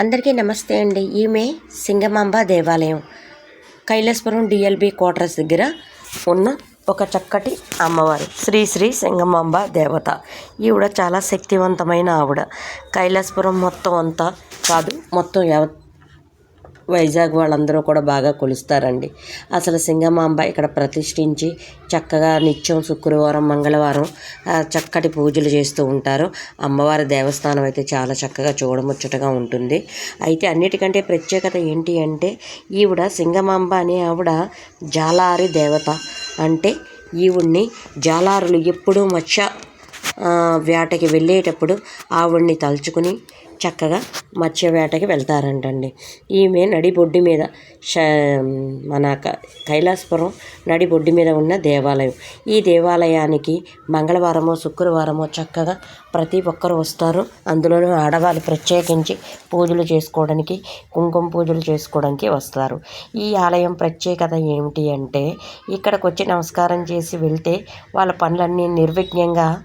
అందరికీ నమస్తే అండి. ఈమె సింగమాంబ దేవాలయం. కైలాసపురం డిఎల్బి క్వార్టర్స్ దగ్గర ఉన్న ఒక చక్కటి అమ్మవారు. శ్రీ శ్రీ సింగమాంబ దేవత. ఈవిడ చాలా శక్తివంతమైన ఆవిడ. కైలాసపురం మొత్తం అంతా కాదు మొత్తం వైజాగ్ వాళ్ళందరూ కూడా బాగా కొలుస్తారండి. అసలు సింగమాంబ ఇక్కడ ప్రతిష్ఠించి చక్కగా నిత్యం శుక్రవారం మంగళవారం చక్కటి పూజలు చేస్తూ ఉంటారు. అమ్మవారి దేవస్థానం అయితే చాలా చక్కగా చూడముచ్చటగా ఉంటుంది. అయితే అన్నిటికంటే ప్రత్యేకత ఏంటి అంటే ఈవిడ సింగమాంబ అనే ఆవిడ జాలారి దేవత. అంటే ఈవిడ్ని జాలారులు ఎప్పుడూ మత్స్య వేటకి వెళ్ళేటప్పుడు ఆవిడ్ని తలుచుకుని చక్కగా మత్స్య వేటకి వెళ్తారంటండి. ఈమె నడిబొడ్డు మీద మన క- కైలాసపురం నడిబొడ్డు మీద ఉన్న దేవాలయం. ఈ దేవాలయానికి మంగళవారమో శుక్రవారమో చక్కగా ప్రతి ఒక్కరు వస్తారు. అందులోనూ ఆడవాళ్ళు ప్రత్యేకించి పూజలు చేసుకోవడానికి కుంకుమ పూజలు చేసుకోవడానికి వస్తారు. ఈ ఆలయం ప్రత్యేకత ఏమిటి అంటే ఇక్కడికి వచ్చి నమస్కారం చేసి వెళ్తే వాళ్ళ పనులన్నీ నిర్విఘ్నంగా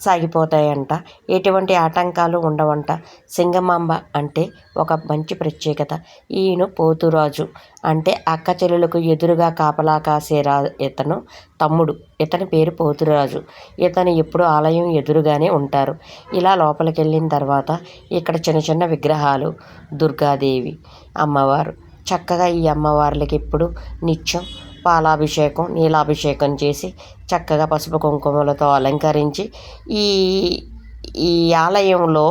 సాగిపోతాయంట. ఎటువంటి ఆటంకాలు ఉండవంట. సింగమాంబ అంటే ఒక మంచి ప్రత్యేకత. ఈయన పోతురాజు అంటే అక్క చెల్లెలకు ఎదురుగా కాపలా కాసే రా ఇతను తమ్ముడు. ఇతని పేరు పోతురాజు. ఇతను ఎప్పుడు ఆలయం ఎదురుగానే ఉంటారు. ఇలా లోపలికి వెళ్ళిన తర్వాత ఇక్కడ చిన్న చిన్న విగ్రహాలు దుర్గాదేవి అమ్మవారు. చక్కగా ఈ అమ్మవార్లకి ఇప్పుడు నిత్యం పాలాభిషేకం నీలాభిషేకం చేసి చక్కగా పసుపు కుంకుమలతో అలంకరించి ఈ ఈ ఆలయంలో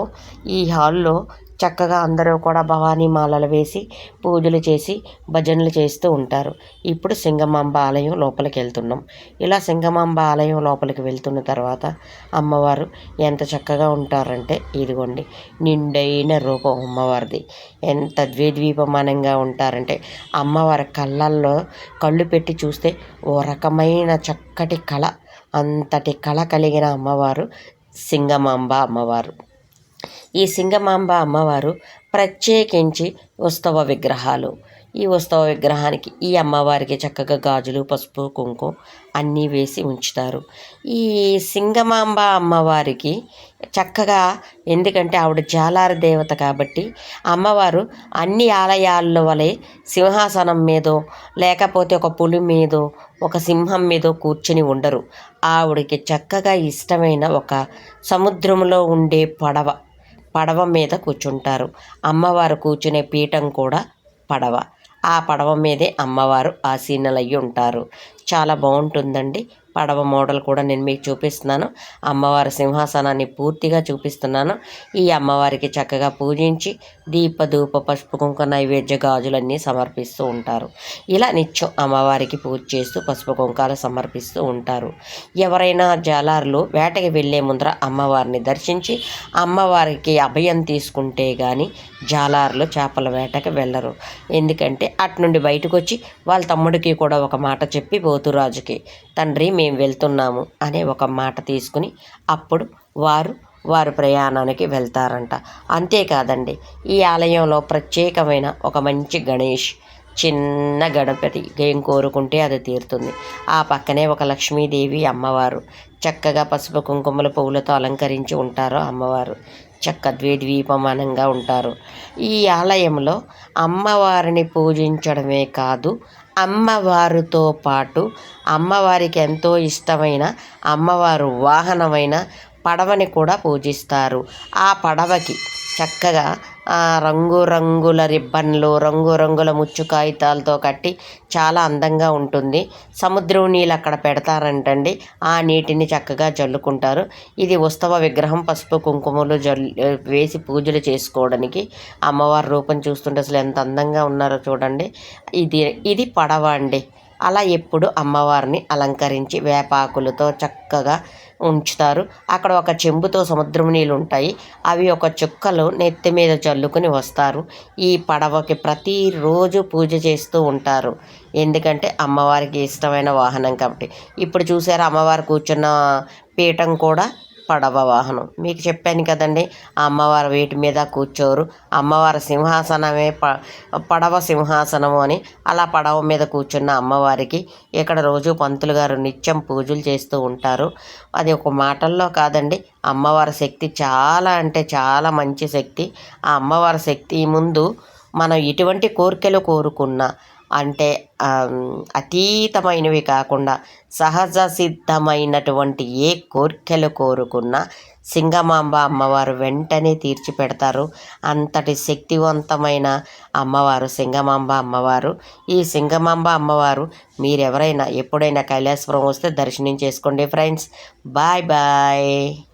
ఈ హాల్లో చక్కగా అందరూ కూడా భవానీ మాలలు వేసి పూజలు చేసి భజనలు చేస్తూ ఉంటారు. ఇప్పుడు సింగమాంబ ఆలయం లోపలికి వెళ్తున్నాం. ఇలా సింగమాంబ ఆలయం లోపలికి వెళ్తున్న తర్వాత అమ్మవారు ఎంత చక్కగా ఉంటారంటే ఇదిగోండి నిండైన రూపం అమ్మవారిది. ఎంత ద్వేద్వీపమానంగా ఉంటారంటే అమ్మవారి కళ్ళల్లో కళ్ళు పెట్టి చూస్తే ఓ రకమైన చక్కటి కళ అంతటి కళ కలిగిన అమ్మవారు సింగమాంబ అమ్మవారు. ఈ సింగమాంబ అమ్మవారు ప్రత్యేకించి ఉత్సవ విగ్రహాలు. ఈ ఉత్సవ విగ్రహానికి ఈ అమ్మవారికి చక్కగా గాజులు పసుపు కుంకుమ అన్నీ వేసి ఉంచుతారు. ఈ సింగమాంబ అమ్మవారికి చక్కగా ఎందుకంటే ఆవిడ జాలార దేవత కాబట్టి అమ్మవారు అన్ని ఆలయాల్లో వలె సింహాసనం మీదో లేకపోతే ఒక పులి మీదో ఒక సింహం మీదో కూర్చుని ఉండరు. ఆవిడకి చక్కగా ఇష్టమైన ఒక సముద్రంలో ఉండే పడవ పడవ మీద కూర్చుంటారు. అమ్మవారు కూర్చునే పీఠం కూడా పడవ. ఆ పడవ మీదే అమ్మవారు ఆసీనులయ్యి ఉంటారు చాలా బాగుంటుందండి. పడవ మోడల్ కూడా నేను మీకు చూపిస్తున్నాను. అమ్మవారి సింహాసనాన్ని పూర్తిగా చూపిస్తున్నాను. ఈ అమ్మవారికి చక్కగా పూజించి దీప ధూప పసుపు కుంకుమ నైవేద్య గాజులన్నీ సమర్పిస్తూ ఉంటారు. ఇలా నిత్యం అమ్మవారికి పూజ చేస్తూ పసుపు కుంకాలు సమర్పిస్తూ ఉంటారు. ఎవరైనా జాలారులు వేటకి వెళ్ళే ముందర అమ్మవారిని దర్శించి అమ్మవారికి అభయం తీసుకుంటే కానీ జాలారులు చేపల వేటకి వెళ్ళరు. ఎందుకంటే అటు నుండి బయటకు వచ్చి వాళ్ళ తమ్ముడికి కూడా ఒక మాట చెప్పి పోతురాజుకి తండ్రి మేము వెళ్తున్నాము అనే ఒక మాట తీసుకుని అప్పుడు వారు వారు ప్రయాణానికి వెళ్తారంట. అంతేకాదండి ఈ ఆలయంలో ప్రత్యేకమైన ఒక మంచి గణేష్ చిన్న గణపతి ఏం కోరుకుంటే అది తీరుతుంది. ఆ పక్కనే ఒక లక్ష్మీదేవి అమ్మవారు. చక్కగా పసుపు కుంకుమల పువ్వులతో అలంకరించి ఉంటారు అమ్మవారు. చక్క ద్వేద్వీపమానంగా ఉంటారు. ఈ ఆలయంలో అమ్మవారిని పూజించడమే కాదు అమ్మవారితో పాటు అమ్మవారికి ఎంతో ఇష్టమైన అమ్మవారు వాహనమైన పడవని కూడా పూజిస్తారు. ఆ పడవకి చక్కగా రంగురంగుల రిబ్బన్లు రంగురంగుల ముచ్చు కాగితాలతో కట్టి చాలా అందంగా ఉంటుంది. సముద్రం నీళ్ళు అక్కడ పెడతారంటండి. ఆ నీటిని చక్కగా జల్లుకుంటారు. ఇది ఉత్సవ విగ్రహం. పసుపు కుంకుమలు జల్ వేసి పూజలు చేసుకోవడానికి అమ్మవారి రూపం చూస్తుంటే అసలు ఎంత అందంగా ఉన్నారో చూడండి. ఇది ఇది పడవ అండి. అలా ఎప్పుడు అమ్మవారిని అలంకరించి వేపాకులతో చక్కగా ఉంచుతారు. అక్కడ ఒక చెంబుతో సముద్రం నీళ్ళు ఉంటాయి. అవి ఒక చుక్కలు నెత్తి మీద చల్లుకుని వస్తారు. ఈ పడవకి ప్రతిరోజు పూజ చేస్తూ ఉంటారు. ఎందుకంటే అమ్మవారికి ఇష్టమైన వాహనం కాబట్టి. ఇప్పుడు చూసారా అమ్మవారు కూర్చున్న పీఠం కూడా పడవ వాహనం. మీకు చెప్పాను కదండి ఆ అమ్మవారు వీటి మీద కూర్చోరు. అమ్మవారి సింహాసనమే ప పడవ సింహాసనము అని అలా పడవ మీద కూర్చున్న అమ్మవారికి ఇక్కడ రోజు పంతులు గారు నిత్యం పూజలు చేస్తూ ఉంటారు. అది ఒక మాటల్లో కాదండి అమ్మవారి శక్తి చాలా అంటే చాలా మంచి శక్తి. ఆ అమ్మవారి శక్తి ముందు మనం ఎటువంటి కోరికలు కోరుకున్నా అంటే అతీతమైనవి కాకుండా సహజ సిద్ధమైనటువంటి ఏ కోరికలు కోరుకున్నా సింగమాంబ అమ్మవారు వెంటనే తీర్చి పెడతారు అంతటి శక్తివంతమైన అమ్మవారు సింగమాంబ అమ్మవారు. ఈ సింగమాంబ అమ్మవారు మీరెవరైనా ఎప్పుడైనా కైలాసపురం వస్తే దర్శనం చేసుకోండి ఫ్రెండ్స్. Bye bye.